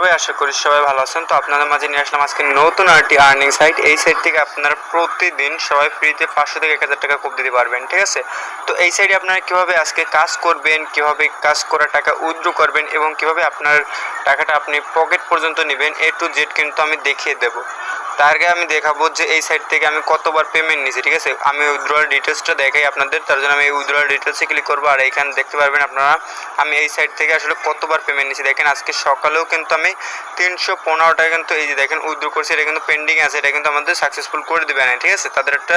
সবাই আশা করি সবাই ভালো আছেন। তো আপনাদের মাঝে নিয়ে আসলাম আজকে নতুন আরটি আর্নিং সাইট এই সাইট থেকে আপনারা প্রতিদিন সবাই ফ্রিতে পাঁচশো থেকে এক হাজার টাকা কোপ দিতে পারবেন, ঠিক আছে? তো এই সাইডে আপনারা কীভাবে আজকে কাজ করবেন, কীভাবে কাজ করা টাকা উইথড্র করবেন এবং কীভাবে আপনার টাকাটা আপনি পকেট পর্যন্ত নেবেন এ টু জেড কিন্তু আমি দেখিয়ে দেবো। তার আগে আমি দেখাবো যে এই সাইট থেকে আমি কতবার পেমেন্ট নিয়েছি, ঠিক আছে? আমি উইথড্রয়াল ডিটেলসটা দেখাই আপনাদের, তার জন্য আমি এই উইথড্রয়াল ডিটেলসে ক্লিক করব। আর এখানে দেখতে পারবেন আপনারা, আমি এই সাইট থেকে আসলে কতবার পেমেন্ট নিয়েছি। দেখেন, আজকে সকালেও কিন্তু আমি তিনশো পনেরো টাকা কিন্তু এই যে দেখেন উইথড্র করছি, এটা কিন্তু পেন্ডিং আছে, এটা কিন্তু আমাদের সাকসেসফুল করে দেবে না, ঠিক আছে? তাদের একটা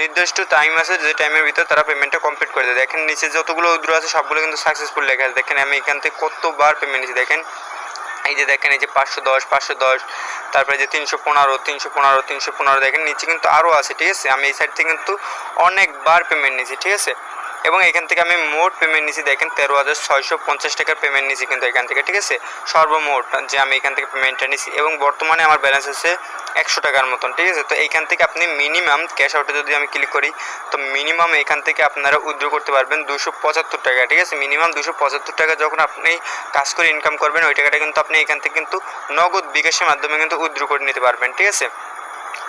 নির্দিষ্ট টাইম আছে, যে টাইমের ভিতর তারা পেমেন্টটা কমপ্লিট করে দেয়। দেখেন, নিচে যতগুলো উইথড্র আছে, সবগুলো কিন্তু সাকসেসফুল লেখা আছে। দেখেন, আমি এখান থেকে কতবার পেমেন্ট নিয়েছি, দেখেন। এই যে দেখেন, এই যে পাঁচশো দশ পাঁচশো দশ, তারপরে যে তিনশো পনেরো তিনশো পনেরো তিনশো পনেরো, দেখেন নিচে কিন্তু আরও আছে, ঠিক আছে? আমি এই সাইড থেকে কিন্তু অনেকবার পেমেন্ট নিয়েছি, ঠিক আছে? এবং এখান থেকে আমি মোট পেমেন্ট নিয়েছি দেখেন তেরো হাজার ছয়শো পঞ্চাশ টাকার পেমেন্ট নিয়েছি কিন্তু এখান থেকে, ঠিক আছে? সর্বমোট যে আমি এখান থেকে পেমেন্টটা নিয়েছি এবং বর্তমানে আমার ব্যালেন্স আছে একশো টাকার মতন, ঠিক আছে? তো এইখান থেকে আপনি মিনিমাম ক্যাশ আউটে যদি আমি ক্লিক করি, তো মিনিমাম এখান থেকে আপনারা উইথড্র করতে পারবেন দুশো পঁচাত্তর টাকা, ঠিক আছে? মিনিমাম দুশো পঁচাত্তর টাকা যখন আপনি কাজ করে ইনকাম করবেন, ওই টাকাটা কিন্তু আপনি এখান থেকে কিন্তু নগদ বিকাশের মাধ্যমে কিন্তু উইথড্র করে নিতে পারবেন, ঠিক আছে?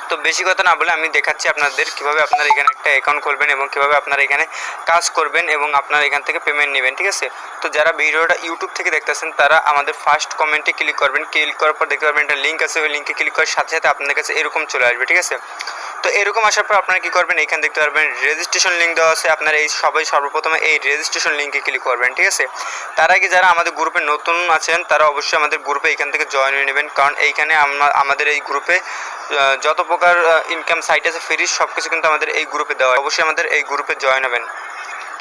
তো বেশি কথা না বলে আমি দেখাচ্ছি আপনাদের কীভাবে আপনারা এখানে একটা অ্যাকাউন্ট খুলবেন এবং কীভাবে আপনারা এখানে কাজ করবেন এবং আপনারা এখান থেকে পেমেন্ট নেবেন, ঠিক আছে? তো যারা ভিডিওটা ইউটিউব থেকে দেখতেছেন, তারা আমাদের ফার্স্ট কমেন্টে ক্লিক করবেন। ক্লিক করার পর দেখতে পারবেন একটা লিঙ্ক আছে, ওই লিঙ্কে ক্লিক করার সাথে সাথে আপনাদের কাছে এরকম চলে আসবে, ঠিক আছে? তো এরকম আসার পর আপনারা কী করবেন? এখানে দেখতে পারবেন রেজিস্ট্রেশন লিঙ্ক দেওয়া আছে। আপনারা এই সবাই সর্বপ্রথমে এই রেজিস্ট্রেশন লিঙ্কে ক্লিক করবেন, ঠিক আছে? তার আগে যারা আমাদের গ্রুপে নতুন আছেন, তারা অবশ্যই আমাদের গ্রুপে এখান থেকে জয়েন হয়ে নেবেন। কারণ এইখানে আমাদের এই গ্রুপে যত প্রকার ইনকাম সাইট আছে ফ্রি সব কিছু কিন্তু আমাদের এই গ্রুপে দেওয়া অবশ্যই আমাদের এই গ্রুপে জয়েন হবেন।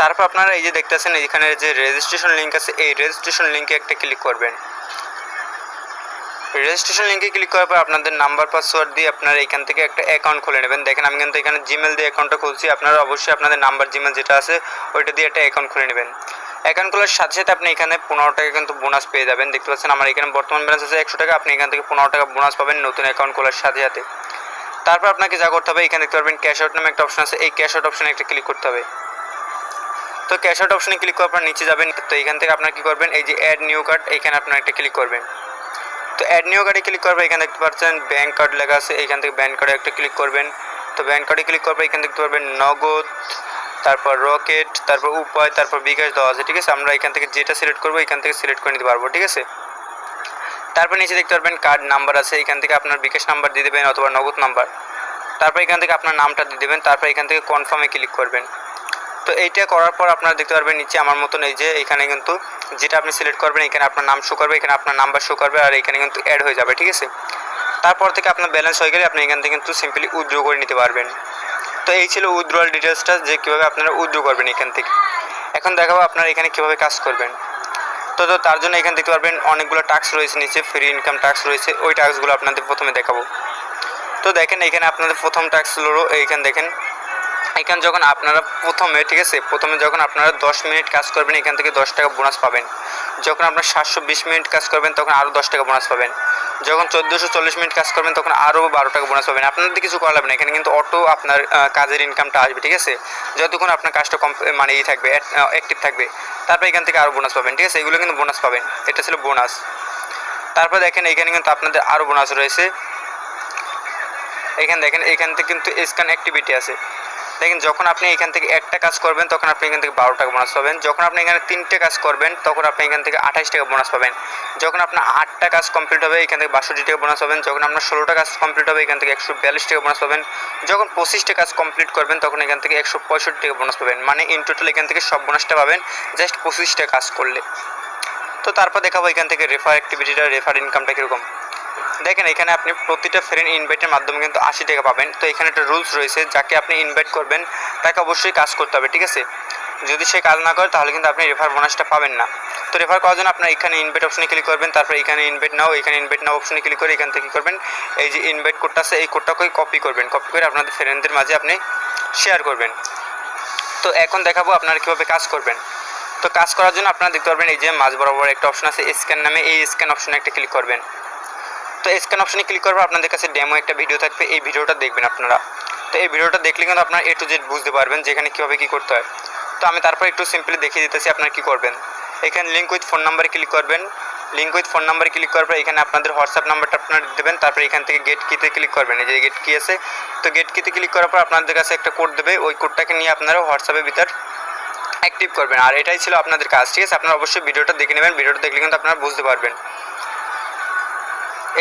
তারপর আপনারা এই যে দেখতেছেন এখানে যে রেজিস্ট্রেশন লিঙ্ক আছে, এই রেজিস্ট্রেশন লিঙ্কে একটা ক্লিক করবেন। রেজিস্ট্রেশন লিঙ্কে ক্লিক করার পর আপনাদের নাম্বার পাসওয়ার্ড দিয়ে আপনারা এখান থেকে একটা অ্যাকাউন্ট খুলে নেবেন। দেখেন, আমি কিন্তু এখানে জিমেল দিয়ে অ্যাকাউন্টটা খুলছি। আপনারা অবশ্যই আপনাদের নাম্বার জিমেল যেটা আছে, ওইটা দিয়ে একটা অ্যাকাউন্ট খুলে নেবেন। অ্যাকাউন্ট খোলার সাথে সাথে আপনি এখানে পনেরো টাকা কিন্তু বোনাস পেয়ে যাবেন। দেখতে পাচ্ছেন, আমার এখানে বর্তমান ব্যালেন্স আছে একশো টাকা। আপনি এখান থেকে পনেরো টাকা বোনাস পাবেন নতুন অ্যাকাউন্ট খোলার সাথে সাথে। তারপর আপনাকে যা করতে হবে, এখানে দেখতে পারবেন ক্যাশ আউট নামে একটা অপশন আছে। এই ক্যাশ আউট অপশনে একটা ক্লিক করতে হবে। তো ক্যাশ আউট অপশনে ক্লিক করার পর নিচে যাবেন। তো এখান থেকে আপনার কি করবেন? এই যে অ্যাড নিউ কার্ড এখানে আপনার একটা ক্লিক করবেন। তো অ্যাড নিউ কার্ডে ক্লিক করবে, এখানে দেখতে পাচ্ছেন ব্যাঙ্ক কার্ড লেখা আছে, এখান থেকে ব্যাঙ্ক কার্ডে একটা ক্লিক করবেন। তো ব্যাঙ্ক কার্ডে ক্লিক করবে, এখানে দেখতে পারবেন নগদ, তারপর রকেট তারপর উপায়, তারপর বিকাশ দেওয়া আছে, ঠিক আছে? আমরা এখান থেকে যেটা সিলেক্ট করব, এখান থেকে সিলেক্ট করে নিতে পারব, ঠিক আছে? তারপর নিচে দেখতে পারবেন কার্ড নাম্বার আছে, এখান থেকে আপনার বিকাশ নাম্বার দিয়ে দেবেন অথবা নগদ নাম্বার তারপর এখান থেকে আপনার নামটা দিয়ে দেবেন, তারপর এখান থেকে কনফার্মে ক্লিক করবেন। তো এইটা করার পর আপনারা দেখতে পারবেন নিচে আমার মতন এই যে এখানে কিন্তু যেটা আপনি সিলেক্ট করবেন, এখানে আপনার নাম শো করবে, এখানে আপনার নাম্বার শো করবে আর এখানে কিন্তু অ্যাড হয়ে যাবে, ঠিক আছে? তারপর থেকে আপনার ব্যালেন্স হয়ে গেলে আপনি এখান থেকে কিন্তু সিম্পলি উইথড্র করে নিতে পারবেন। তো এই ছিল উইথড্রয়াল ডিটেলসটা যে কীভাবে আপনারা উইথড্র করবেন এখান থেকে। এখন দেখাবো আপনারা এখানে কীভাবে কাজ করবেন। তো তো তার জন্য এখানে দেখতে পারবেন অনেকগুলো টাস্ক রয়েছে নিচে ফ্রি ইনকাম টাস্ক রয়েছে, ওই টাস্কগুলো আপনাদের প্রথমে দেখাবো। তো দেখেন এখানে আপনাদের প্রথম টাস্ক হলো এইখানে দেখেন এখানে যখন আপনারা প্রথমে ঠিক আছে? প্রথমে যখন আপনারা দশ মিনিট কাজ করবেন, এখান থেকে দশ টাকা বোনাস পাবেন। যখন আপনার সাতশো বিশ মিনিট কাজ করবেন, তখন আরও দশ টাকা বোনাস পাবেন। যখন চোদ্দোশো চল্লিশ মিনিট কাজ করবেন, তখন আরও বারো টাকা বোনাস পাবেন। আপনাদের কিছু করা লাগবে না। এখানে কিন্তু অটো আপনার কাজের ইনকামটা আসবে, ঠিক আছে? যতক্ষণ আপনার কাজটা কম মানে ই থাকবে অ্যাক্টিভ থাকবে, তারপর এখান থেকে আরও বোনাস পাবেন, ঠিক আছে? এগুলো কিন্তু বোনাস পাবেন। এটা ছিল বোনাস তারপর দেখেন, এখানে কিন্তু আপনাদের আরও বোনাস রয়েছে। এখানে দেখেন, এখান থেকে কিন্তু স্ক্যান অ্যাক্টিভিটি আছে। দেখেন, যখন আপনি এখান থেকে একটা কাজ করবেন, তখন আপনি এখান থেকে বারো টাকা বোনাস পাবেন। যখন আপনি এখানে তিনটে কাজ করবেন, তখন আপনি এখান থেকে আঠাশ টাকা বোনাস পাবেন। যখন আপনার আটটা কাজ কমপ্লিট হবে, এখান থেকে বাষট্টি টাকা বোনাস পাবেন। যখন আপনার ষোলোটা কাজ কমপ্লিট হবে, এখান থেকে একশো বিয়াল্লিশ টাকা বোনাস পাবেন। যখন পঁচিশটা কাজ কমপ্লিট করবেন, তখন এখান থেকে একশো পঁয়ষট্টি টাকা বোনাস পাবেন। মানে ইন টোটাল এখান থেকে সব বোনাসটা পাবেন জাস্ট পঁচিশটা কাজ করলে। তো তারপর দেখাবো এখান থেকে রেফার অ্যাক্টিভিটিটা রেফার ইনকামটা কীরকম। দেখেন, এখানে আপনি প্রতিটা ফ্রেন্ড ইনভাইটের মাধ্যমে কিন্তু আশি টাকা পাবেন। তো এখানে একটা রুলস রয়েছে, যাকে আপনি ইনভাইট করবেন, তাকে অবশ্যই কাজ করতে হবে, ঠিক আছে? যদি সে কাজ না করে, তাহলে কিন্তু আপনি রেফার বোনাসটা পাবেন না। তো রেফার করার জন্য আপনার এখানে ইনভাইট অপশনে ক্লিক করবেন, তারপর এখানে ইনভাইট নাও, এখানে ইনভাইট নাও অপশনে ক্লিক করে এখান থেকে কী করবেন? এই যে ইনভাইট কোডটা আছে, এই কোডটাকে কপি করবেন। কপি করে আপনাদের ফ্রেন্ডদের মাঝে আপনি শেয়ার করবেন। তো এখন দেখাবো আপনারা কীভাবে কাজ করবেন। তো কাজ করার জন্য আপনারা দেখতে পারবেন, এই যে মাঝ বরাবর একটা অপশন আছে স্ক্যান নামে এই স্ক্যান অপশনে একটা ক্লিক করবেন। তো স্ক্যান অপশনে ক্লিক করব আপনাদের কাছে ডেমো একটা ভিডিও থাকবে। এই ভিডিওটা দেখবেন আপনারা। তো এই ভিডিওটা দেখলে কিন্তু আপনারা এ টু জেড বুঝতে পারবেন যে এখানে কীভাবে কী করতে হয়। তো আমি তারপর একটু সিম্পলি দেখিয়ে দিতেছি আপনারা কী করবেন। এখানে লিঙ্ক উইথ ফোন নাম্বারে ক্লিক করবেন। লিঙ্ক উইথ ফোন নাম্বারে ক্লিক করার পর এখানে আপনাদের হোয়াটসঅ্যাপ নাম্বারটা আপনারা দেবেন। তারপর এখান থেকে গেট কিতে ক্লিক করবেন। এই যে গেট কি আছে। তো গেট কিতে ক্লিক করার পর আপনাদের কাছে একটা কোড দেবে। ওই কোডটাকে নিয়ে আপনারা হোয়াটসঅ্যাপের ভিতর অ্যাক্টিভ করবেন। আর এটাই ছিল আপনাদের কাজ। ঠিক আছে? আপনারা অবশ্যই ভিডিওটা দেখে নেবেন। ভিডিওটা দেখলে কিন্তু আপনারা বুঝতে পারবেন।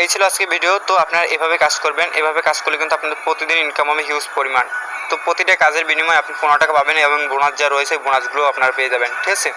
এই ছিল আজকে ভিডিও তো আপনারা এভাবে কাজ করবেন। এভাবে কাজ করলে কিন্তু আপনাদের প্রতিদিন ইনকাম হবে হিউজ পরিমাণ। তো প্রতিটা কাজের বিনিময়ে আপনি পনেরো টাকা পাবেন এবং বোনাস যা রয়েছে বোনাসগুলো আপনারা পেয়ে যাবেন। ঠিক আছে?